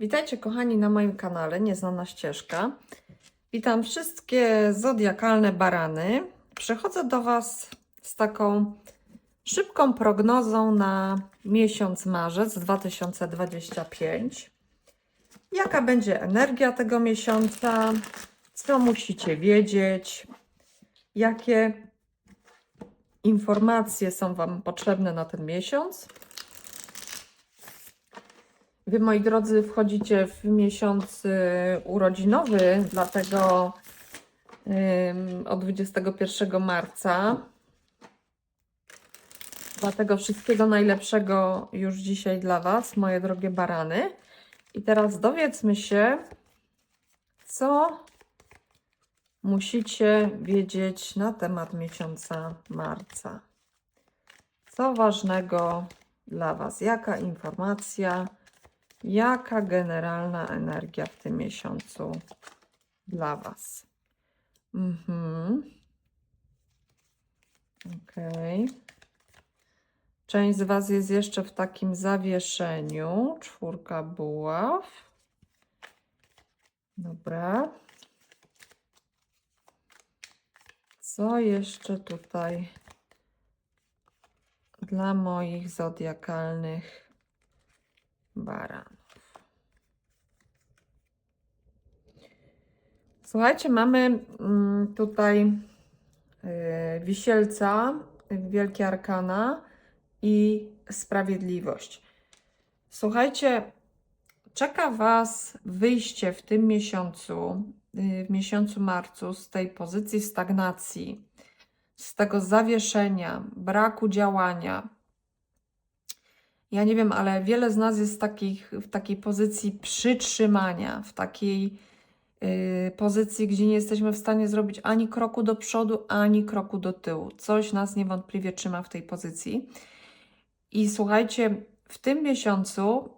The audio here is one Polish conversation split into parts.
Witajcie kochani na moim kanale Nieznana Ścieżka. Witam wszystkie zodiakalne barany. Przychodzę do Was z taką szybką prognozą na miesiąc marzec 2025. Jaka będzie energia tego miesiąca? Co musicie wiedzieć? Jakie informacje są Wam potrzebne na ten miesiąc? Wy, moi drodzy, wchodzicie w miesiąc y, urodzinowy, dlatego od 21 marca. Dlatego wszystkiego najlepszego już dzisiaj dla Was, moje drogie barany. I teraz dowiedzmy się, co musicie wiedzieć na temat miesiąca marca. Co ważnego dla Was? Jaka informacja? Jaka generalna energia w tym miesiącu dla Was? Mhm. Okej. Część z Was jest jeszcze w takim zawieszeniu. Czwórka buław. Dobra. Co jeszcze tutaj dla moich zodiakalnych baranów? Słuchajcie, mamy mm, tutaj y, wisielca, wielkie arkana i sprawiedliwość. Słuchajcie, czeka Was wyjście w tym miesiącu, y, w miesiącu marcu z tej pozycji stagnacji, z tego zawieszenia, braku działania. Ja nie wiem, ale wiele z nas jest takich, w takiej pozycji przytrzymania, w takiej y, pozycji, gdzie nie jesteśmy w stanie zrobić ani kroku do przodu, ani kroku do tyłu. Coś nas niewątpliwie trzyma w tej pozycji. I słuchajcie, w tym miesiącu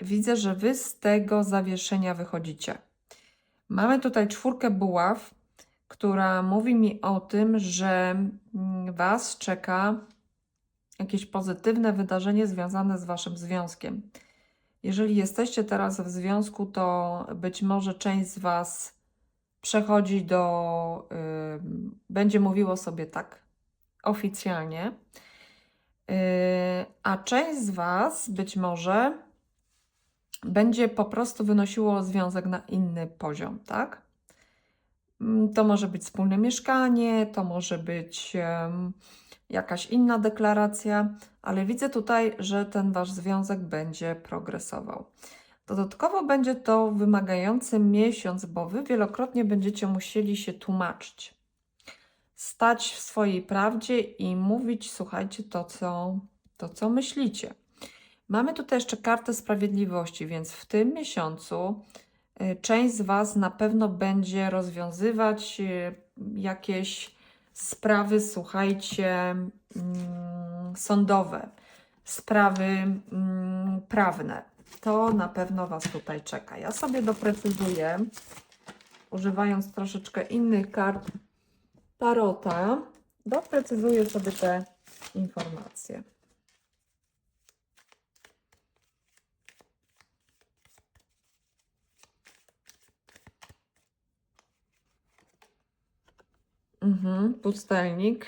widzę, że wy z tego zawieszenia wychodzicie. Mamy tutaj czwórkę buław, która mówi mi o tym, że mm, was czeka jakieś pozytywne wydarzenie związane z waszym związkiem. Jeżeli jesteście teraz w związku, to być może część z was przechodzi do, ym, będzie mówiło sobie tak oficjalnie, Yy, a część z Was być może będzie po prostu wynosiło związek na inny poziom, tak? Mm, To może być wspólne mieszkanie, to może być jakaś inna deklaracja, ale widzę tutaj, że ten Wasz związek będzie progresował. Dodatkowo będzie to wymagający miesiąc, bo Wy wielokrotnie będziecie musieli się tłumaczyć stać w swojej prawdzie i mówić, słuchajcie, to co, to, co myślicie. Mamy tutaj jeszcze kartę sprawiedliwości, więc w tym miesiącu y, część z Was na pewno będzie rozwiązywać y, jakieś sprawy, słuchajcie, mm, sądowe, sprawy mm, prawne. To na pewno Was tutaj czeka. Ja sobie doprecyzuję, używając troszeczkę innych kart Tarota, doprecyzuję sobie te informacje. Mhm, pustelnik.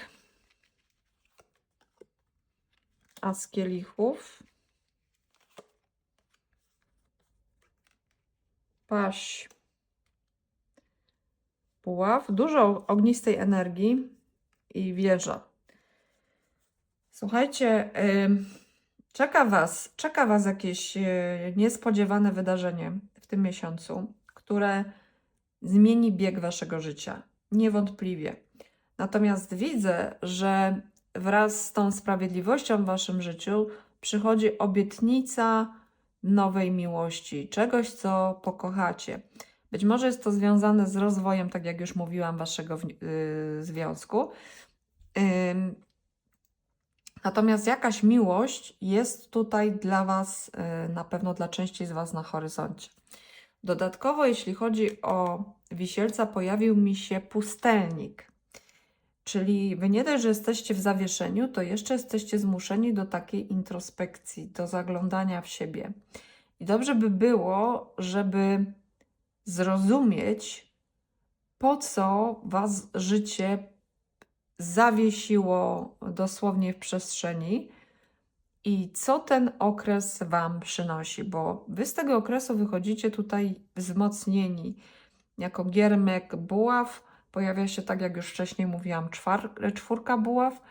As kielichów. Paść puław, dużo ognistej energii i wieża. Słuchajcie, czeka Was, czeka Was jakieś y, niespodziewane wydarzenie w tym miesiącu, które zmieni bieg Waszego życia. Niewątpliwie. Natomiast widzę, że wraz z tą sprawiedliwością w Waszym życiu przychodzi obietnica nowej miłości, czegoś, co pokochacie. Być może jest to związane z rozwojem, tak jak już mówiłam, waszego yy, związku. Ym, Natomiast jakaś miłość jest tutaj dla Was, yy, na pewno dla części z Was na horyzoncie. Dodatkowo, jeśli chodzi o wisielca, pojawił mi się pustelnik. Czyli Wy nie dość, że jesteście w zawieszeniu, to jeszcze jesteście zmuszeni do takiej introspekcji, do zaglądania w siebie. I dobrze by było, żeby zrozumieć, po co was życie zawiesiło dosłownie w przestrzeni i co ten okres wam przynosi, bo wy z tego okresu wychodzicie tutaj wzmocnieni. Jako giermek buław pojawia się, tak jak już wcześniej mówiłam, czwar, czwórka buław.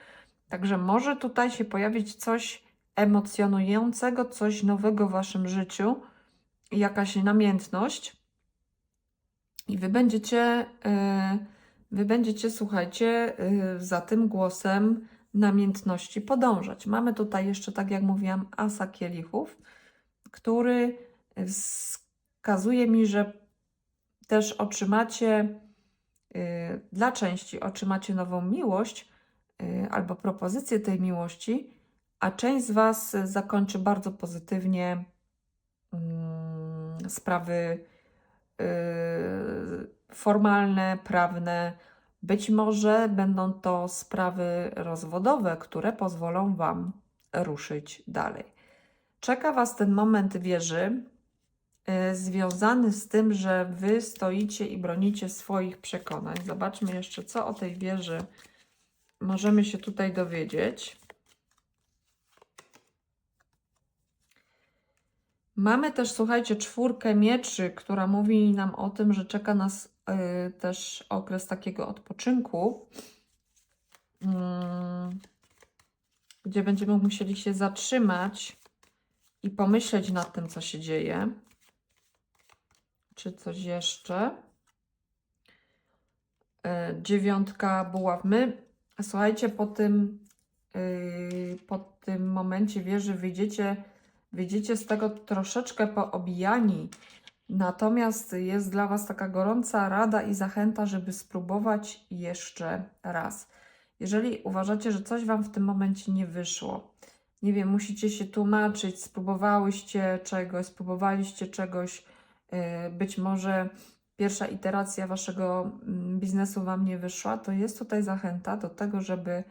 Także może tutaj się pojawić coś emocjonującego, coś nowego w waszym życiu, jakaś namiętność. I wy będziecie, yy, wy będziecie, słuchajcie, yy, za tym głosem namiętności podążać. Mamy tutaj jeszcze, tak jak mówiłam, asa kielichów, który wskazuje mi, że też otrzymacie, dla części otrzymacie nową miłość yy, albo propozycję tej miłości, a część z Was zakończy bardzo pozytywnie mm, sprawy yy, formalne, prawne. Być może będą to sprawy rozwodowe, które pozwolą Wam ruszyć dalej. Czeka Was ten moment wieży, związany z tym, że Wy stoicie i bronicie swoich przekonań. Zobaczmy jeszcze, co o tej wieży możemy się tutaj dowiedzieć. Mamy też, słuchajcie, czwórkę mieczy, która mówi nam o tym, że czeka nas y, też okres takiego odpoczynku, y, gdzie będziemy musieli się zatrzymać i pomyśleć nad tym, co się dzieje. Czy coś jeszcze? Y, dziewiątka buław. My, słuchajcie, po tym, y, po tym momencie wieży wyjdziecie Wyjdziecie z tego troszeczkę poobijani, natomiast jest dla Was taka gorąca rada i zachęta, żeby spróbować jeszcze raz. Jeżeli uważacie, że coś Wam w tym momencie nie wyszło, nie wiem, musicie się tłumaczyć, spróbowałyście czegoś, spróbowaliście czegoś, być może pierwsza iteracja Waszego mm, biznesu Wam nie wyszła, to jest tutaj zachęta do tego, żeby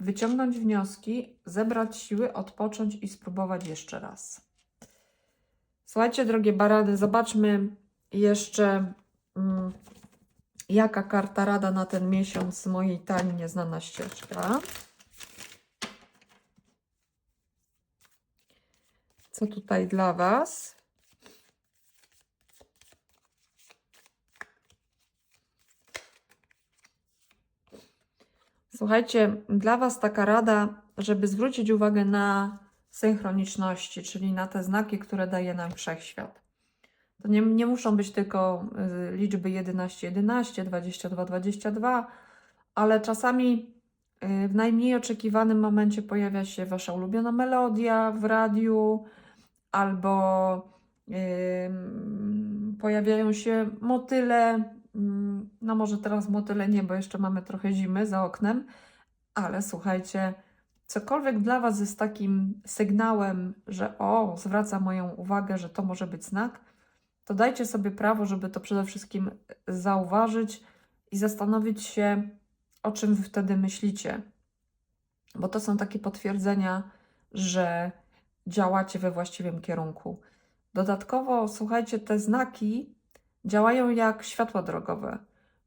wyciągnąć wnioski, zebrać siły, odpocząć i spróbować jeszcze raz. Słuchajcie, drogie barany, zobaczmy jeszcze, mm, jaka karta rada na ten miesiąc mojej talii nieznana ścieżka. Co tutaj dla Was? Słuchajcie, dla Was taka rada, żeby zwrócić uwagę na synchroniczności, czyli na te znaki, które daje nam wszechświat. To nie, nie muszą być tylko y, liczby 11, 11, 22, 22, ale czasami y, w najmniej oczekiwanym momencie pojawia się Wasza ulubiona melodia w radiu, albo pojawiają się motyle Mm, no może teraz motyle nie, bo jeszcze mamy trochę zimy za oknem, ale słuchajcie, cokolwiek dla Was jest takim sygnałem, że o, zwraca moją uwagę, że to może być znak, to dajcie sobie prawo, żeby to przede wszystkim zauważyć i zastanowić się, o czym Wy wtedy myślicie. Bo to są takie potwierdzenia, że działacie we właściwym kierunku. Dodatkowo, słuchajcie, te znaki Działają jak światła drogowe.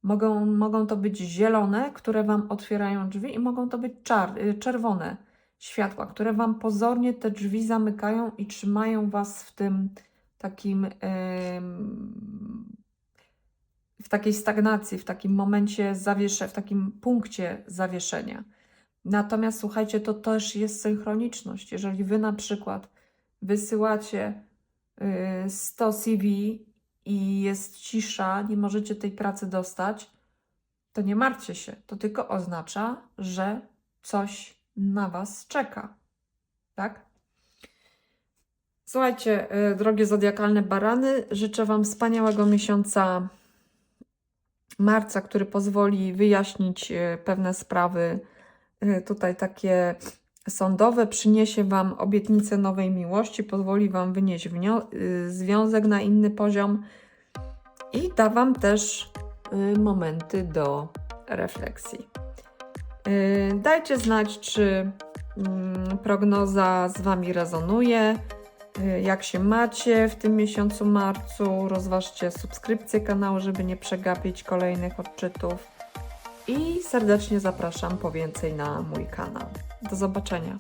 Mogą, mogą to być zielone, które Wam otwierają drzwi, i mogą to być czar, y, czerwone światła, które Wam pozornie te drzwi zamykają i trzymają Was w tym takim, w takiej stagnacji, w takim momencie zawieszenia, w takim punkcie zawieszenia. Natomiast słuchajcie, to też jest synchroniczność. Jeżeli Wy na przykład wysyłacie 100 y, CV i jest cisza, nie możecie tej pracy dostać, to nie martwcie się. To tylko oznacza, że coś na Was czeka. Tak? Słuchajcie, y, drogie zodiakalne barany, życzę Wam wspaniałego miesiąca marca, który pozwoli wyjaśnić y, pewne sprawy tutaj takie sądowe, przyniesie Wam obietnicę nowej miłości, pozwoli Wam wynieść y, związek na inny poziom i da Wam też y, momenty do refleksji. Y, dajcie znać, czy mm, prognoza z Wami rezonuje. y, jak się macie w tym miesiącu marcu. Rozważcie subskrypcję kanału, żeby nie przegapić kolejnych odczytów. I serdecznie zapraszam po więcej na mój kanał. Do zobaczenia.